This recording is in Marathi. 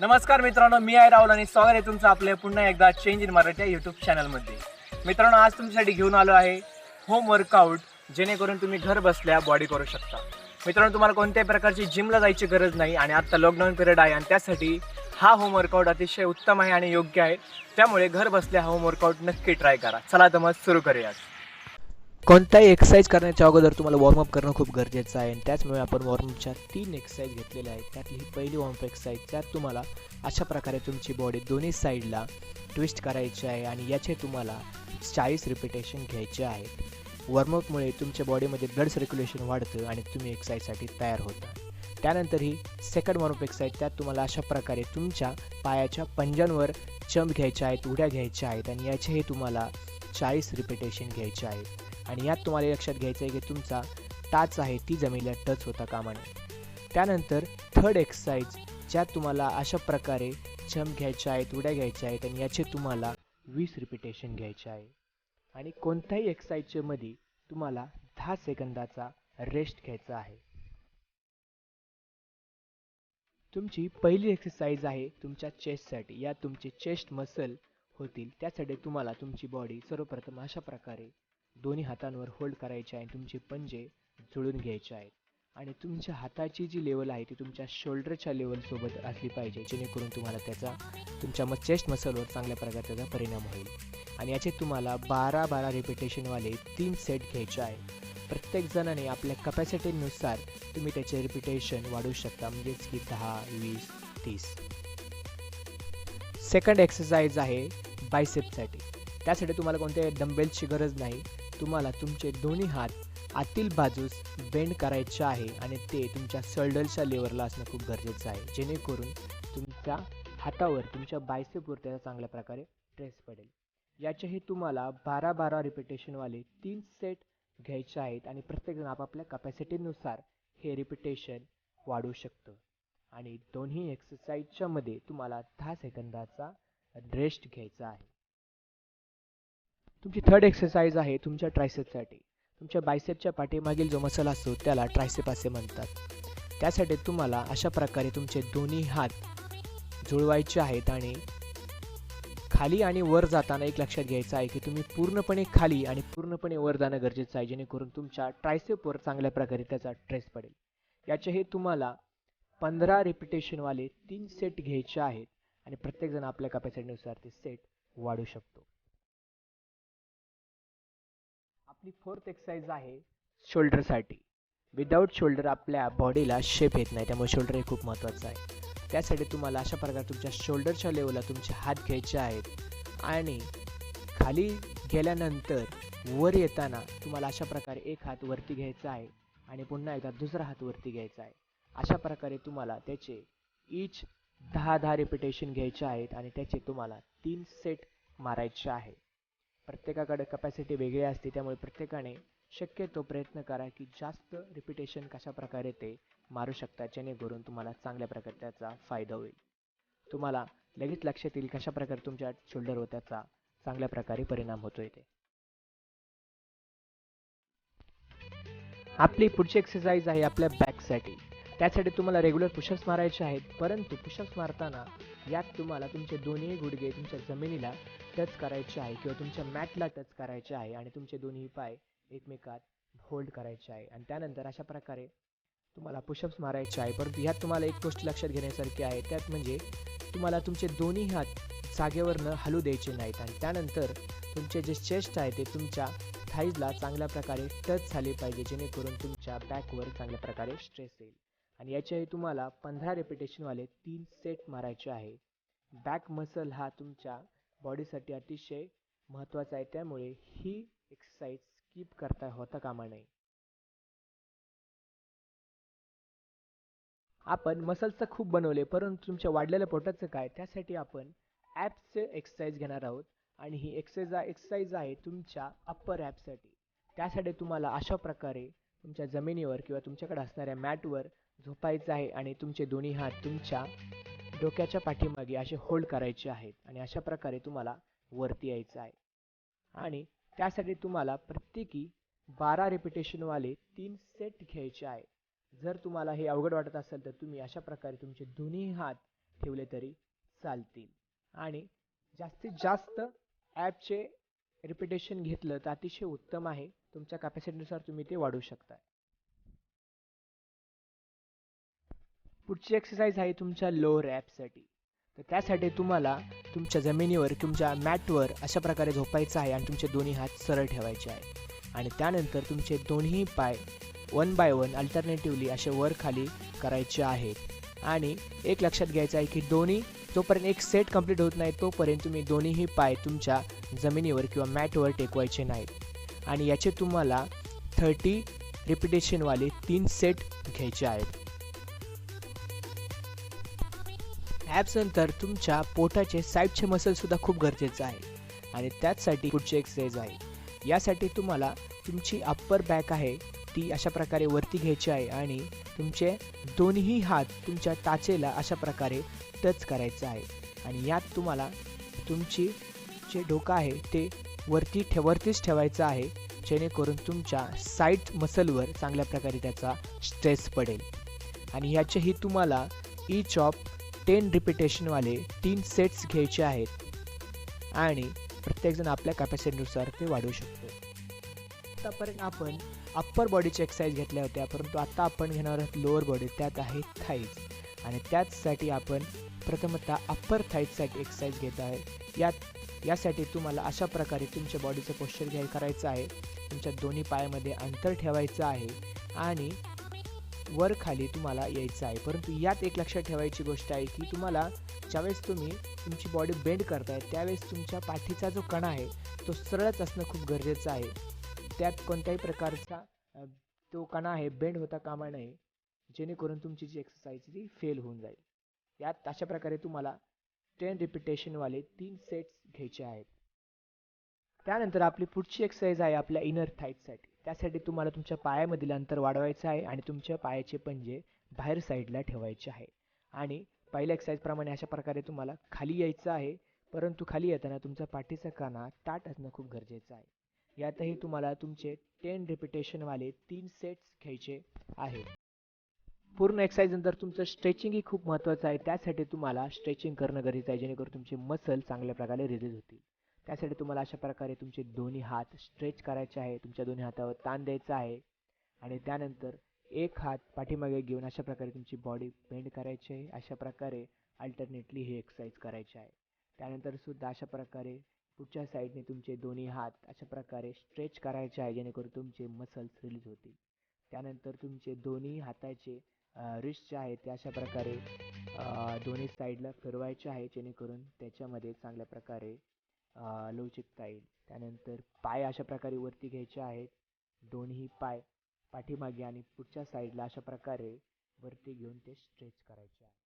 नमस्कार मित्रांनो मी आहे राहुल आणि स्वागत आहे तुमचं आपल्या पुन्हा एकदा चेंज इन मराठी या यूट्यूब चॅनलमध्ये मित्रांनो आज तुमच्यासाठी घेऊन आलो आहे होम वर्कआउट जेणेकरून तुम्ही घर बसल्या बॉडी करू शकता. मित्रांनो तुम्हाला कोणत्याही प्रकारची जिमला जायची गरज नाही आणि आत्ता लॉकडाऊन पिरियड आहे आणि त्यासाठी हा होम वर्कआउट अतिशय उत्तम आहे आणि योग्य आहे. त्यामुळे घर बसल्या हा होम वर्कआउट नक्की ट्राय करा. चला तर मग सुरू करूयात. कोणताही एक्सरसाइज करण्याच्या अगोदर तुम्हाला वॉर्मअप करणं खूप गरजेचं आहे. आणि त्याचमुळे आपण वॉर्मअपच्या तीन एक्सरसाइज घेतलेल्या आहेत. त्यातली ही पहिली वॉर्मअप एक्सरसाइज त्यात तुम्हाला अशा प्रकारे तुमची बॉडी दोन्ही साईडला ट्विस्ट करायची आहे आणि याचे तुम्हाला चाळीस रिपिटेशन घ्यायचे आहेत. वॉर्मअपमुळे तुमच्या बॉडीमध्ये ब्लड सर्क्युलेशन वाढतं आणि तुम्ही एक्सरसाइजसाठी तयार होता. त्यानंतर ही सेकंड वॉर्मअप एक्सरसाइज त्यात तुम्हाला अशा प्रकारे तुमच्या पायाच्या पंजांवर चंप घ्यायच्या आहेत उड्या घ्यायच्या आहेत आणि याचेही तुम्हाला चाळीस रिपिटेशन घ्यायचे आहेत. आणि यात तुम्हाला लक्षात घ्यायचं आहे की तुमचा टाच आहे ती जमिनीला टच होता कामा नये त्यानंतर थर्ड एक्सरसाइज ज्यात तुम्हाला अशा प्रकारे छम घ्यायच्या आहेत उड्या घ्यायच्या आहेत आणि याचे तुम्हाला वीस रिपिटेशन घ्यायचे आहे. आणि कोणत्याही एक्सरसाइजच्या मध्ये तुम्हाला दहा सेकंदाचा रेस्ट घ्यायचा आहे. तुमची पहिली एक्सरसाइज आहे तुमच्या चेस्टसाठी या तुमचे चेस्ट मसल होतील. त्यासाठी तुम्हाला तुमची बॉडी सर्वप्रथम अशा प्रकारे दोन्ही हातांवर होल्ड करायचे आहे तुमचे पंजे जुळून घ्यायचे आहेत. आणि तुमच्या हाताची जी लेवल आहे ती तुमच्या शोल्डरच्या लेवलसोबत असली पाहिजे जेणेकरून तुम्हाला त्याचा तुमच्या मग चेस्ट मसलवर चांगल्या प्रकारे त्याचा परिणाम होईल. आणि याचे तुम्हाला बारा बारा रिपिटेशनवाले तीन सेट घ्यायचे आहे प्रत्येक जणाने आपल्या कपॅसिटीनुसार तुम्ही त्याचे रिपिटेशन वाढवू शकता म्हणजेच की दहा वीस तीस. सेकंड एक्सरसाइज आहे बायसेपसाठी त्यासाठी तुम्हाला कोणत्या डंबेल्सची गरज नाही. तुम्हाला तुमचे दोन्ही हात आतील बाजूस बेंड करायचे आहे आणि ते तुमच्या सल्डलच्या लेवलला असणं खूप गरजेचं आहे. जेणेकरून तुमच्या हातावर तुमच्या बायसेपवर त्याचा चांगल्या प्रकारे ट्रेस पडेल. याचेही तुम्हाला बारा बारा रिपिटेशनवाले तीन सेट घ्यायचे आहेत आणि प्रत्येकजण आपापल्या कपॅसिटीनुसार हे रिपिटेशन वाढवू शकतं. आणि दोन्ही एक्सरसाइजच्या मध्ये तुम्हाला दहा सेकंदाचा रेस्ट घ्यायचा आहे. तुमची थर्ड एक्सरसाइज आहे तुमच्या ट्रायसेपसाठी तुमच्या बायसेपच्या पाठीमागील जो मसल असतो त्याला ट्रायसेप असे म्हणतात. त्यासाठी तुम्हाला अशा प्रकारे तुमचे दोन्ही हात जुळवायचे आहेत आणि खाली आणि वर जाताना एक लक्षात घ्यायचं आहे की तुम्ही पूर्णपणे खाली आणि पूर्णपणे वर जाणं गरजेचं आहे जेणेकरून तुमच्या ट्रायसेपवर चांगल्या प्रकारे त्याचा ट्रेस पडेल. याचे हे तुम्हाला पंधरा रिपिटेशनवाले तीन सेट घ्यायचे आहेत आणि प्रत्येकजण आपल्या कॅपॅसिटीनुसार ते सेट वाढू शकतो. आपली फोर्थ एक्सरसाइज आहे. शोल्डरसाठी विदाऊट शोल्डर आपल्या बॉडीला शेप येत नाही त्यामुळे शोल्डर हे खूप महत्त्वाचं आहे. त्यासाठी तुम्हाला अशा प्रकारे तुमच्या शोल्डरच्या लेवलला तुमचे हात घ्यायचे आहेत. आणि खाली गेल्यानंतर वर येताना तुम्हाला अशा प्रकारे एक हात वरती घ्यायचा आहे आणि पुन्हा एकदा दुसरा हात वरती घ्यायचा आहे. अशा प्रकारे तुम्हाला त्याचे इच दहा दहा रिपिटेशन घ्यायचे आहेत आणि त्याचे तुम्हाला तीन सेट मारायचे आहे. प्रत्येकाकडे कपॅसिटी वेगळी असते त्यामुळे प्रत्येकाने शक्यतो प्रयत्न करा की जास्त रिपिटेशन कशा प्रकारे ते मारू शकतात जेणेकरून तुम्हाला चांगल्या प्रकारे त्याचा फायदा होईल. तुम्हाला लगेच लक्षात येईल कशा प्रकारे तुमच्या शोल्डरवर त्याचा चांगल्या प्रकारे परिणाम होतोय ते. आपली पुढची एक्सरसाइज आहे आपल्या बॅकसाठी त्यासाठी तुम्हाला रेग्युलर पुशअप्स मारायचे आहेत. परंतु पुशअप्स मारताना यात तुम्हाला तुमचे दोन्ही गुडघे तुमच्या जमिनीला टच करायचे आहे किंवा तुमच्या मॅटला टच करायचे आहे आणि तुमचे दोन्ही पाय एकमेकात होल्ड करायचे आहे. आणि त्यानंतर अशा प्रकारे तुम्हाला पुशअप्स मारायचे आहे. परंतु ह्यात तुम्हाला एक गोष्ट लक्षात घेण्यासारखी आहे. त्यात म्हणजे तुम्हाला तुमचे दोन्ही हात जागेवरनं हलू द्यायचे नाहीत. आणि त्यानंतर तुमचे जे चेस्ट आहे ते तुमच्या थाईजला चांगल्या प्रकारे टच झाले पाहिजे. जेणेकरून तुमच्या बॅकवर चांगल्या प्रकारे स्ट्रेस येईल. आणि याच्याही तुम्हाला पंधरा रेपिटेशनवाले तीन सेट मारायचे आहे. बॅक मसल हा तुमच्या बॉडीसाठी अतिशय महत्त्वाचा आहे. त्यामुळे ही एक्सरसाइज स्किप करता होता कामा नये. आपण मसल्स तर खूप बनवले परंतु तुमच्या वाढलेल्या पोटाचं काय? त्यासाठी आपण ॲप्सचे एक्सरसाइज घेणार आहोत. आणि ही एक्सरसाइज एक्सरसाइज आहे तुमच्या अप्पर ॲपसाठी त्यासाठी तुम्हाला अशा प्रकारे तुमच्या जमिनीवर किंवा तुमच्याकडे असणाऱ्या मॅटवर झोपायचं आहे आणि तुमचे दोन्ही हात तुमच्या डोक्याच्या पाठीमागे असे होल्ड करायचे आहेत. आणि अशा प्रकारे तुम्हाला वरती यायचं आहे. आणि त्यासाठी तुम्हाला प्रत्येकी बारा रिपिटेशनवाले तीन सेट घ्यायचे आहे. जर तुम्हाला हे अवघड वाटत असेल तर तुम्ही अशा प्रकारे तुमचे दोन्ही हात ठेवले तरी चालतील. आणि जास्तीत जास्त ॲपचे रिपिटेशन घेतलं तर अतिशय उत्तम आहे. तुमच्या कॅपॅसिटीनुसार तुम्ही ते वाढवू शकता पुढची एक्सरसाइज आहे तुमच्या लोअर ॲपसाठी तर त्यासाठी तुम्हाला तुमच्या जमिनीवर तुमच्या मॅटवर अशा प्रकारे झोपायचं आहे आणि तुमचे दोन्ही हात सरळ ठेवायचे आहे. आणि त्यानंतर तुमचे दोन्ही पाय वन बाय वन अल्टरनेटिव्हली असे वर खाली करायचे आहेत. आणि एक लक्षात घ्यायचं आहे की दोन्ही जोपर्यंत एक सेट कंप्लीट होत नाही तोपर्यंत तुम्ही दोन्हीही पाय तुमच्या जमिनीवर किंवा मॅटवर टेकवायचे नाहीत. आणि याचे तुम्हाला थर्टी रिपिटेशनवाले तीन सेट घ्यायचे आहेत. ॲप्स नंतर तुमच्या पोटाचे साईडचे मसलसुद्धा खूप गरजेचं आहे. आणि त्याचसाठी पुढची एक्सरसाइज आहे. यासाठी तुम्हाला तुमची अप्पर बॅक आहे ती अशा प्रकारे वरती घ्यायची आहे आणि तुमचे दोन्ही हात तुमच्या टाचेला अशा प्रकारे टच करायचं आहे. आणि यात तुम्हाला तुमची जे डोकं आहे ते वरती ठे वरतीच ठेवायचं आहे जेणेकरून तुमच्या साईड मसलवर चांगल्या प्रकारे त्याचा स्ट्रेस पडेल. आणि याचेही तुम्हाला ईच ऑफ टेन रिपिटेशनवाले तीन सेट्स घ्यायचे आहेत. आणि प्रत्येकजण आपल्या कॅपॅसिटीनुसार ते वाढवू शकतो. आतापर्यंत आपण अप्पर बॉडीची एक्सरसाइज घेतल्या होत्या परंतु आता आपण घेणार आहोत लोअर बॉडी त्यात आहे थाईज आणि त्याचसाठी आपण प्रथमतः अप्पर थाईजसाठी एक्सरसाइज घेत आहे. यात यासाठी तुम्हाला अशा प्रकारे तुमच्या बॉडीचं पोश्चर घ्याय करायचं आहे. तुमच्या दोन्ही पायामध्ये अंतर ठेवायचं आहे. आणि वर खाली तुम्हाला यायचं आहे. परंतु यात एक लक्षात ठेवायची गोष्ट आहे की तुम्हाला ज्यावेळेस तुम्ही तुमची बॉडी बेंड करताय त्यावेळेस तुमच्या पाठीचा जो कणा आहे तो सरळच असणं खूप गरजेचं आहे. त्यात कोणत्याही प्रकारचा तो कणा आहे बेंड होता कामा नये. जेणेकरून तुमची जी एक्सरसाइज ती फेल होऊन जाईल. यात अशा प्रकारे तुम्हाला टेन रिपिटेशनवाले तीन सेट्स घ्यायचे आहेत. त्यानंतर आपली पुढची एक्सरसाइज आहे आपल्या इनर थाईटसाठी त्यासाठी तुम्हाला तुमच्या पायामधील अंतर वाढवायचं आहे आणि तुमच्या पायाचे पंजे बाहेर साईडला ठेवायचे आहे. आणि पहिल्या एक्सरसाइजप्रमाणे अशा प्रकारे तुम्हाला खाली यायचं आहे. परंतु खाली येताना तुमचा पाठीचा काना ताट असणं खूप गरजेचं आहे. यातही तुम्हाला तुमचे टेन रिपिटेशनवाले तीन सेट्स घ्यायचे आहे पूर्ण एक्सरसाइजनंतर तुमचं स्ट्रेचिंगही खूप महत्त्वाचं आहे. त्यासाठी तुम्हाला स्ट्रेचिंग करणं गरजेचं आहे जेणेकरून तुमचे मसल चांगल्या प्रकारे रिलीज होतील. त्यासाठी तुम्हाला अशा प्रकारे तुमचे दोन्ही हात स्ट्रेच करायचे आहे तुमच्या दोन्ही हातावर ताण द्यायचा आहे. आणि त्यानंतर एक हात पाठीमागे घेऊन अशा प्रकारे तुमची बॉडी बेंड करायची आहे. अशा प्रकारे अल्टरनेटली ही एक्सरसाइज करायची आहे. त्यानंतर सुद्धा अशा प्रकारे पुढच्या साईडने तुमचे दोन्ही हात अशा प्रकारे स्ट्रेच करायचे आहे जेणेकरून तुमचे मसल्स रिलीज होतील. त्यानंतर तुमचे दोन्ही हाताचे रिस्ट जे आहेत ते अशा प्रकारे दोन्ही साईडला फिरवायचे आहे जेणेकरून त्याच्यामध्ये चांगल्या प्रकारे लवचिकता येईल. त्यानंतर पाय अशा प्रकारे वरती घ्यायचे आहेत. दोन्ही पाय पाठीमागे आणि पुढच्या साईडला अशा प्रकारे वरती घेऊन ते स्ट्रेच करायचे आहे